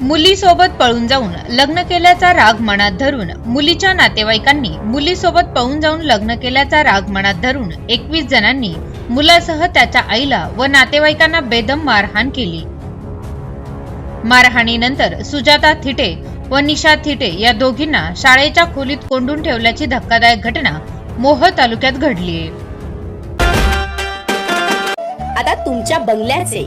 मुलीसोबत पळून जाऊन लग्न केल्याचा राग मनात धरून मुलीच्या नातेवाईकांनी मुलीसोबत पळून जाऊन लग्न केल्याचा राग मनात धरून एकवीस जणांनी मुलासह त्याच्या आईला व नातेवाईकांना बेदम मारहाण केली. मारहाणीनंतर सुजाता थिटे व निशा थिटे या दोघींना शाळेच्या खोलीत कोंडून ठेवल्याची धक्कादायक घटना मोह तालुक्यात घडलीये. आता तुमच्या बंगल्याचे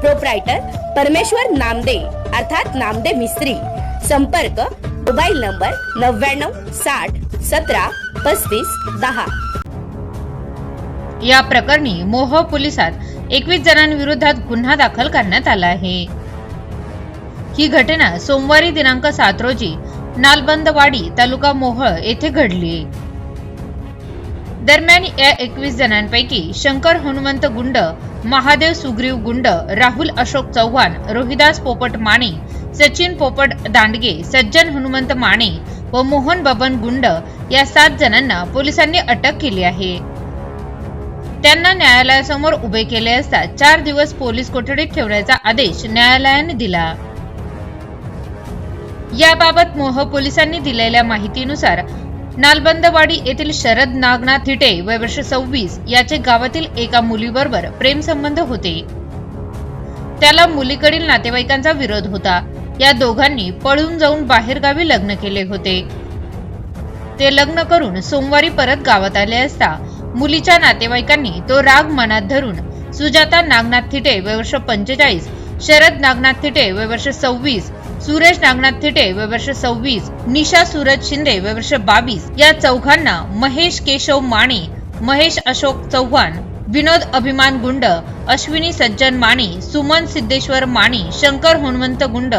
प्रोप्रायटर परमेश्वर नामदे अर्थात नामदे मिस्त्री. संपर्क मोबाईल नंबर नव्याण्णव साठ सतरा पस्तीस दहा. या प्रकरणी मोह पोलिसात एकवीस जणांविरोधात गुन्हा दाखल करण्यात आला आहे. ही घटना सोमवारी दिनांक सात रोजी नालबंदवाडी तालुका मोहळ येथे घडली. दरम्यान या एकवीस जणांपैकी शंकर हनुमंत गुंड महादेव सुग्रीव गुंड राहुल अशोक चव्हाण रोहिदास पोपट माने सचिन पोपट दांडगे सज्जन हनुमंत माने व मोहन बबन गुंड या सात जणांना पोलिसांनी अटक केली आहे. त्यांना न्यायालयासमोर उभे केले असता चार दिवस पोलीस कोठडीत ठेवण्याचा आदेश न्यायालयाने दिला. याबाबत मोह पोलिसांनी दिलेल्या माहितीनुसार नालबंदवाडी येथील शरद नागनाथ थिटे वय वर्ष सव्वीस याचे गावातील एका मुलीबरोबर प्रेमसंबंध होते. त्याला मुलीकडील नातेवाईकांचा विरोध होता. या दोघांनी पळून जाऊन बाहेरगावी लग्न केले होते. ते लग्न करून सोमवारी परत गावात आले असता मुलीच्या नातेवाईकांनी तो राग मनात धरून सुजाता नागनाथ थिटे वय वर्ष पंचेचाळीस शरद नागनाथ थिटे वय वर्ष सव्वीस सुरेश नागनाथ थिटे वय वर्ष सव्वीस. निशा सूरज शिंदे वय वर्ष बावीस. या चौघांना महेश केशव माने महेश अशोक चव्हाण विनोद अभिमान गुंड अश्विनी सज्जन माने सुमन सिद्धेश्वर माने शंकर हनुमंत गुंड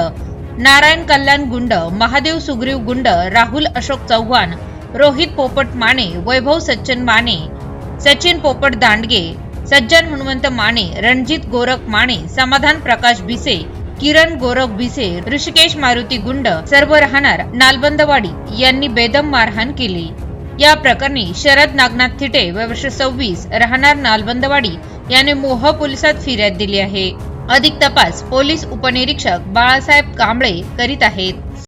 नारायण कल्याण गुंड महादेव सुग्रीव गुंड राहुल अशोक चव्हाण रोहित पोपट माने वैभव सच्चन माने सचिन पोपट दांडगे सज्जन हनुमंत माने रणजित गोरख माने समाधान प्रकाश भिसे किरण गोरख भिसे ऋषिकेश मारुती गुंड सर्व राहणार नालबंदवाडी यांनी बेदम मारहाण केली. या प्रकरणी शरद नागनाथ थिटे वर्ष सव्वीस राहणार नालबंदवाडी याने मोह पोलिसात फिर्याद दिली आहे. अधिक तपास पोलीस उपनिरीक्षक बाळासाहेब कांबळे करीत आहेत.